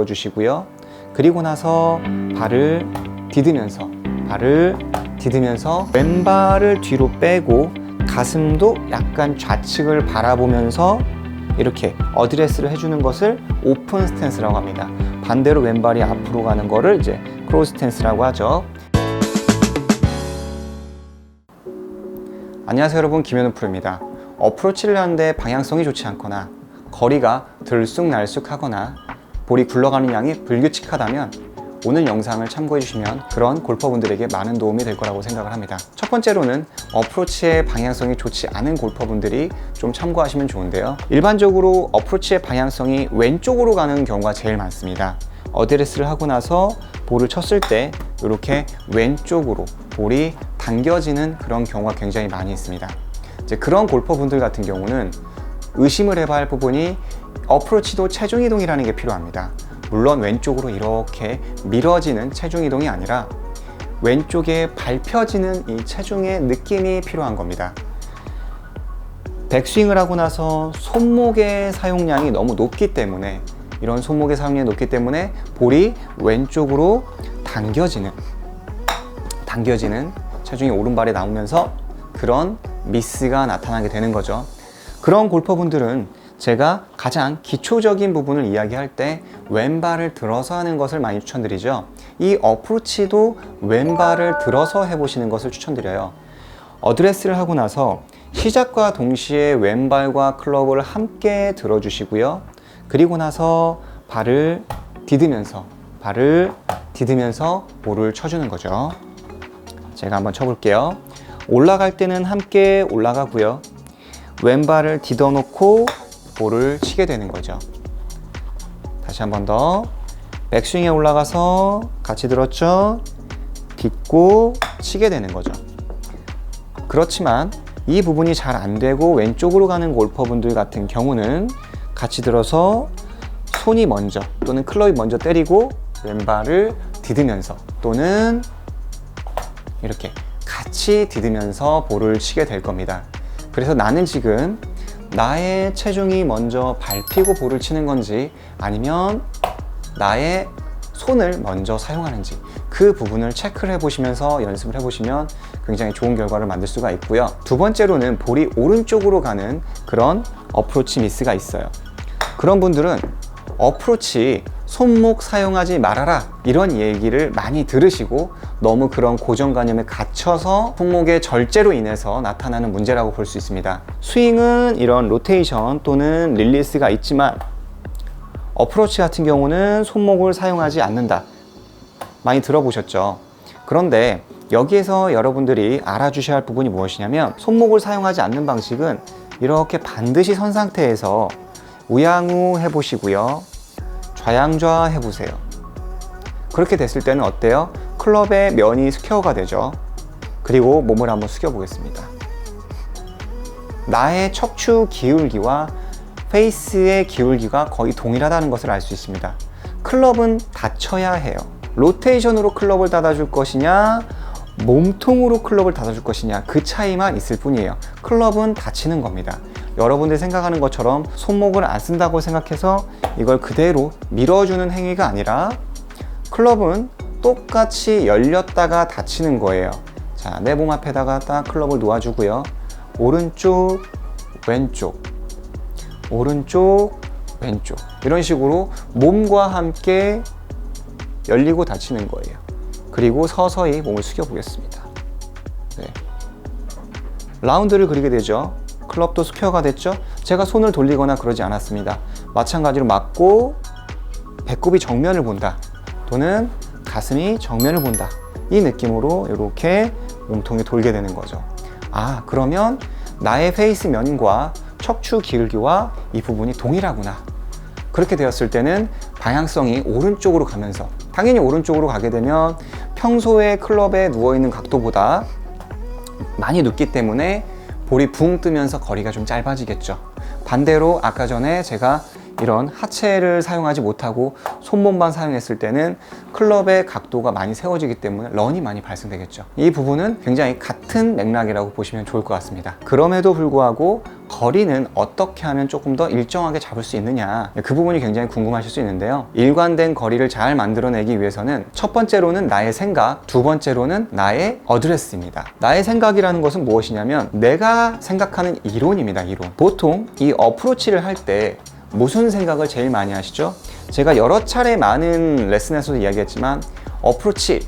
들어주시고요. 그리고 나서 발을 디디면서 발을 디디면서 왼발을 뒤로 빼고 가슴도 약간 좌측을 바라보면서 이렇게 어드레스를 해주는 것을 오픈 스탠스라고 합니다. 반대로 왼발이 앞으로 가는 거를 이제 크로스 스탠스라고 하죠. 안녕하세요 여러분 김현우 프로입니다. 어프로치를 하는데 방향성이 좋지 않거나 거리가 들쑥날쑥하거나 볼이 굴러가는 양이 불규칙하다면 오늘 영상을 참고해 주시면 그런 골퍼분들에게 많은 도움이 될 거라고 생각을 합니다. 첫 번째로는 어프로치의 방향성이 좋지 않은 골퍼분들이 좀 참고하시면 좋은데요. 일반적으로 어프로치의 방향성이 왼쪽으로 가는 경우가 제일 많습니다. 어드레스를 하고 나서 볼을 쳤을 때 이렇게 왼쪽으로 볼이 당겨지는 그런 경우가 굉장히 많이 있습니다. 이제 그런 골퍼분들 같은 경우는 의심을 해봐야 할 부분이 어프로치도 체중 이동이라는 게 필요합니다. 물론 왼쪽으로 이렇게 밀어지는 체중 이동이 아니라 왼쪽에 밟혀지는 이 체중의 느낌이 필요한 겁니다. 백스윙을 하고 나서 손목의 사용량이 너무 높기 때문에 이런 손목의 사용량이 높기 때문에 볼이 왼쪽으로 당겨지는 당겨지는 체중이 오른발에 나오면서 그런 미스가 나타나게 되는 거죠. 그런 골퍼분들은 제가 가장 기초적인 부분을 이야기할 때 왼발을 들어서 하는 것을 많이 추천드리죠. 이 어프로치도 왼발을 들어서 해보시는 것을 추천드려요. 어드레스를 하고 나서 시작과 동시에 왼발과 클럽을 함께 들어주시고요. 그리고 나서 발을 디디면서 발을 디디면서 볼을 쳐주는 거죠. 제가 한번 쳐볼게요. 올라갈 때는 함께 올라가고요. 왼발을 디뎌 놓고 볼을 치게 되는 거죠. 다시 한 번 더. 백스윙에 올라가서 같이 들었죠? 딛고 치게 되는 거죠. 그렇지만 이 부분이 잘 안 되고 왼쪽으로 가는 골퍼분들 같은 경우는 같이 들어서 손이 먼저 또는 클럽이 먼저 때리고 왼발을 디디면서 또는 이렇게 같이 디디면서 볼을 치게 될 겁니다. 그래서 나는 지금 나의 체중이 먼저 밟히고 볼을 치는 건지 아니면 나의 손을 먼저 사용하는지 그 부분을 체크를 해보시면서 연습을 해보시면 굉장히 좋은 결과를 만들 수가 있고요. 두 번째로는 볼이 오른쪽으로 가는 그런 어프로치 미스가 있어요. 그런 분들은 어프로치 손목 사용하지 말아라 이런 얘기를 많이 들으시고 너무 그런 고정관념에 갇혀서 손목의 절제로 인해서 나타나는 문제라고 볼 수 있습니다. 스윙은 이런 로테이션 또는 릴리스가 있지만 어프로치 같은 경우는 손목을 사용하지 않는다. 많이 들어보셨죠? 그런데 여기에서 여러분들이 알아주셔야 할 부분이 무엇이냐면 손목을 사용하지 않는 방식은 이렇게 반드시 선 상태에서 우양우 해보시고요. 좌양좌 해보세요. 그렇게 됐을 때는 어때요? 클럽의 면이 스퀘어가 되죠. 그리고 몸을 한번 숙여보겠습니다. 나의 척추 기울기와 페이스의 기울기가 거의 동일하다는 것을 알 수 있습니다. 클럽은 닫혀야 해요. 로테이션으로 클럽을 닫아줄 것이냐, 몸통으로 클럽을 닫아줄 것이냐, 그 차이만 있을 뿐이에요. 클럽은 닫히는 겁니다. 여러분들이 생각하는 것처럼 손목을 안 쓴다고 생각해서 이걸 그대로 밀어주는 행위가 아니라 클럽은 똑같이 열렸다가 닫히는 거예요. 자, 내 몸 앞에다가 딱 클럽을 놓아주고요. 오른쪽, 왼쪽, 오른쪽, 왼쪽. 이런 식으로 몸과 함께 열리고 닫히는 거예요. 그리고 서서히 몸을 숙여 보겠습니다. 네. 라운드를 그리게 되죠. 클럽도 스퀘어가 됐죠. 제가 손을 돌리거나 그러지 않았습니다. 마찬가지로 맞고 배꼽이 정면을 본다. 또는 가슴이 정면을 본다. 이 느낌으로 이렇게 몸통이 돌게 되는 거죠. 아, 그러면 나의 페이스 면과 척추 기울기와 이 부분이 동일하구나. 그렇게 되었을 때는 방향성이 오른쪽으로 가면서 당연히 오른쪽으로 가게 되면 평소에 클럽에 누워있는 각도보다 많이 눕기 때문에 볼이 붕 뜨면서 거리가 좀 짧아지겠죠. 반대로 아까 전에 제가 이런 하체를 사용하지 못하고 손몸만 사용했을 때는 클럽의 각도가 많이 세워지기 때문에 런이 많이 발생되겠죠. 이 부분은 굉장히 같은 맥락이라고 보시면 좋을 것 같습니다. 그럼에도 불구하고 거리는 어떻게 하면 조금 더 일정하게 잡을 수 있느냐 그 부분이 굉장히 궁금하실 수 있는데요 일관된 거리를 잘 만들어내기 위해서는 첫 번째로는 나의 생각 두 번째로는 나의 어드레스입니다 나의 생각이라는 것은 무엇이냐면 내가 생각하는 이론입니다 이론 보통 이 어프로치를 할 때 무슨 생각을 제일 많이 하시죠? 제가 여러 차례 많은 레슨에서도 이야기했지만 어프로치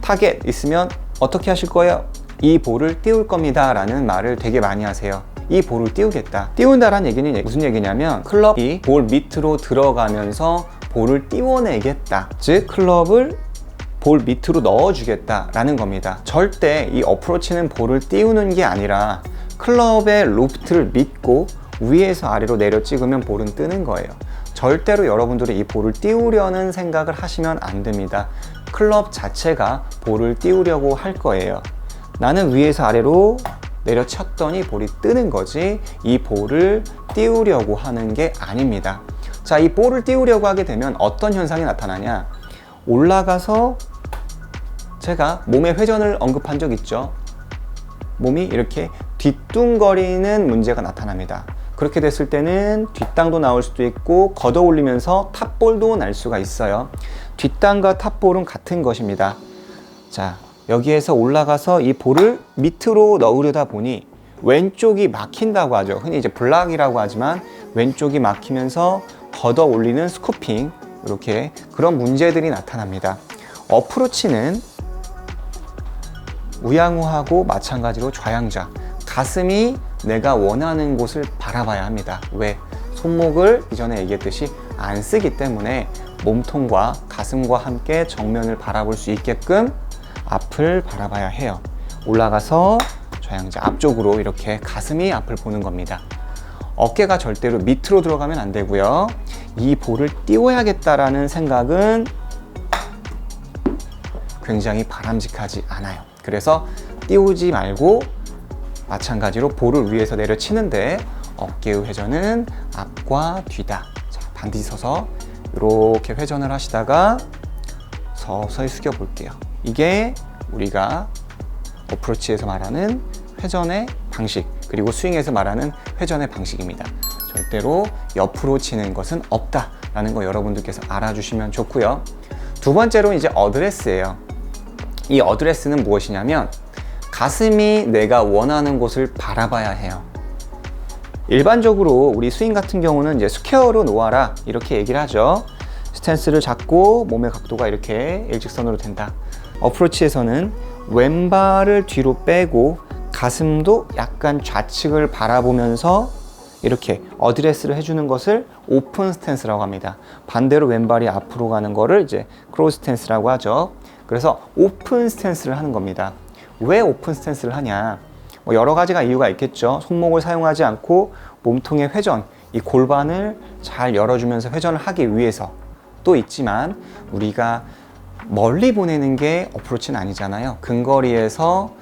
타겟 있으면 어떻게 하실 거예요? 이 볼을 띄울 겁니다 라는 말을 되게 많이 하세요 이 볼을 띄우겠다 띄운다라는 얘기는 무슨 얘기냐면 클럽이 볼 밑으로 들어가면서 볼을 띄워내겠다 즉 클럽을 볼 밑으로 넣어주겠다 라는 겁니다 절대 이 어프로치는 볼을 띄우는 게 아니라 클럽의 로프트를 믿고 위에서 아래로 내려 찍으면 볼은 뜨는 거예요. 절대로 여러분들이 이 볼을 띄우려는 생각을 하시면 안 됩니다. 클럽 자체가 볼을 띄우려고 할 거예요. 나는 위에서 아래로 내려쳤더니 볼이 뜨는 거지 이 볼을 띄우려고 하는 게 아닙니다. 자 이 볼을 띄우려고 하게 되면 어떤 현상이 나타나냐? 올라가서 제가 몸의 회전을 언급한 적 있죠? 몸이 이렇게 뒤뚱거리는 문제가 나타납니다 그렇게 됐을 때는 뒷땅도 나올 수도 있고 걷어 올리면서 탑볼도 날 수가 있어요 뒷땅과 탑볼은 같은 것입니다 자 여기에서 올라가서 이 볼을 밑으로 넣으려다 보니 왼쪽이 막힌다고 하죠. 흔히 이제 블락이라고 하지만 왼쪽이 막히면서 걷어 올리는 스쿠핑 이렇게 그런 문제들이 나타납니다. 어프로치는 우양우하고 마찬가지로 좌양자 가슴이 내가 원하는 곳을 바라봐야 합니다. 왜? 손목을 이전에 얘기했듯이 안 쓰기 때문에 몸통과 가슴과 함께 정면을 바라볼 수 있게끔 앞을 바라봐야 해요. 올라가서 좌양자 앞쪽으로 이렇게 가슴이 앞을 보는 겁니다. 어깨가 절대로 밑으로 들어가면 안 되고요. 이 볼을 띄워야겠다라는 생각은 굉장히 바람직하지 않아요. 그래서 띄우지 말고 마찬가지로 볼을 위에서 내려치는데 어깨의 회전은 앞과 뒤다. 자, 반드시 서서 이렇게 회전을 하시다가 서서히 숙여 볼게요. 이게 우리가 어프로치에서 말하는 회전의 방식 그리고 스윙에서 말하는 회전의 방식입니다. 절대로 옆으로 치는 것은 없다라는 거 여러분들께서 알아주시면 좋고요. 두 번째로 이제 어드레스예요. 이 어드레스는 무엇이냐면 가슴이 내가 원하는 곳을 바라봐야 해요. 일반적으로 우리 스윙 같은 경우는 이제 스퀘어로 놓아라 이렇게 얘기를 하죠. 스탠스를 잡고 몸의 각도가 이렇게 일직선으로 된다. 어프로치에서는 왼발을 뒤로 빼고 가슴도 약간 좌측을 바라보면서 이렇게 어드레스를 해주는 것을 오픈 스탠스라고 합니다. 반대로 왼발이 앞으로 가는 거를 이제 크로스 스탠스라고 하죠. 그래서 오픈 스탠스를 하는 겁니다. 왜 오픈 스탠스를 하냐? 뭐 여러 가지가 이유가 있겠죠. 손목을 사용하지 않고 몸통의 회전, 이 골반을 잘 열어주면서 회전을 하기 위해서 또 있지만 우리가 멀리 보내는 게 어프로치는 아니잖아요. 근거리에서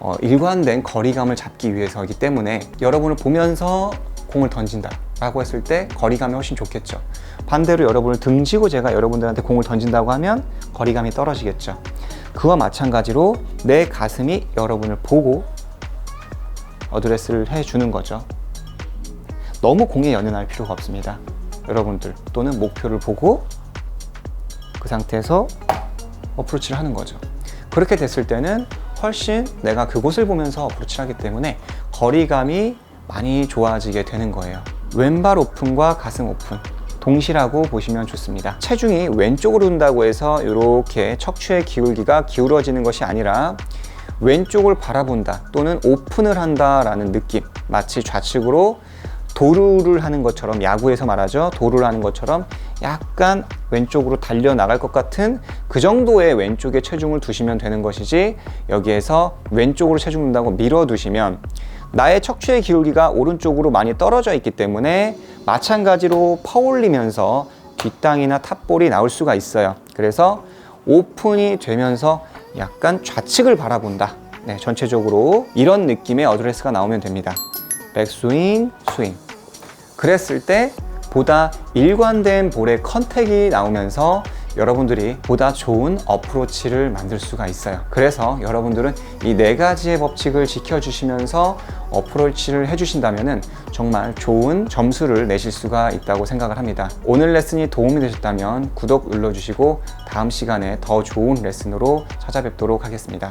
어, 일관된 거리감을 잡기 위해서이기 때문에 여러분을 보면서 공을 던진다 라고 했을 때 거리감이 훨씬 좋겠죠. 반대로 여러분을 등지고 제가 여러분들한테 공을 던진다고 하면 거리감이 떨어지겠죠. 그와 마찬가지로 내 가슴이 여러분을 보고 어드레스를 해주는 거죠. 너무 공에 연연할 필요가 없습니다. 여러분들 또는 목표를 보고 그 상태에서 어프로치를 하는 거죠. 그렇게 됐을 때는 훨씬 내가 그곳을 보면서 어프로치를 하기 때문에 거리감이 많이 좋아지게 되는 거예요. 왼발 오픈과 가슴 오픈 동시라고 보시면 좋습니다. 체중이 왼쪽으로 둔다고 해서 이렇게 척추의 기울기가 기울어지는 것이 아니라 왼쪽을 바라본다 또는 오픈을 한다라는 느낌 마치 좌측으로 도루를 하는 것처럼 야구에서 말하죠 도루를 하는 것처럼 약간 왼쪽으로 달려 나갈 것 같은 그 정도의 왼쪽에 체중을 두시면 되는 것이지 여기에서 왼쪽으로 체중 둔다고 밀어 두시면 나의 척추의 기울기가 오른쪽으로 많이 떨어져 있기 때문에 마찬가지로 퍼올리면서 뒷땅이나 탑볼이 나올 수가 있어요. 그래서 오픈이 되면서 약간 좌측을 바라본다. 네, 전체적으로 이런 느낌의 어드레스가 나오면 됩니다. 백스윙, 스윙. 그랬을 때 보다 일관된 볼의 컨택이 나오면서 여러분들이 보다 좋은 어프로치를 만들 수가 있어요. 그래서 여러분들은 이 네 가지의 법칙을 지켜주시면서 어프로치를 해주신다면 정말 좋은 점수를 내실 수가 있다고 생각을 합니다. 오늘 레슨이 도움이 되셨다면 구독 눌러주시고 다음 시간에 더 좋은 레슨으로 찾아뵙도록 하겠습니다.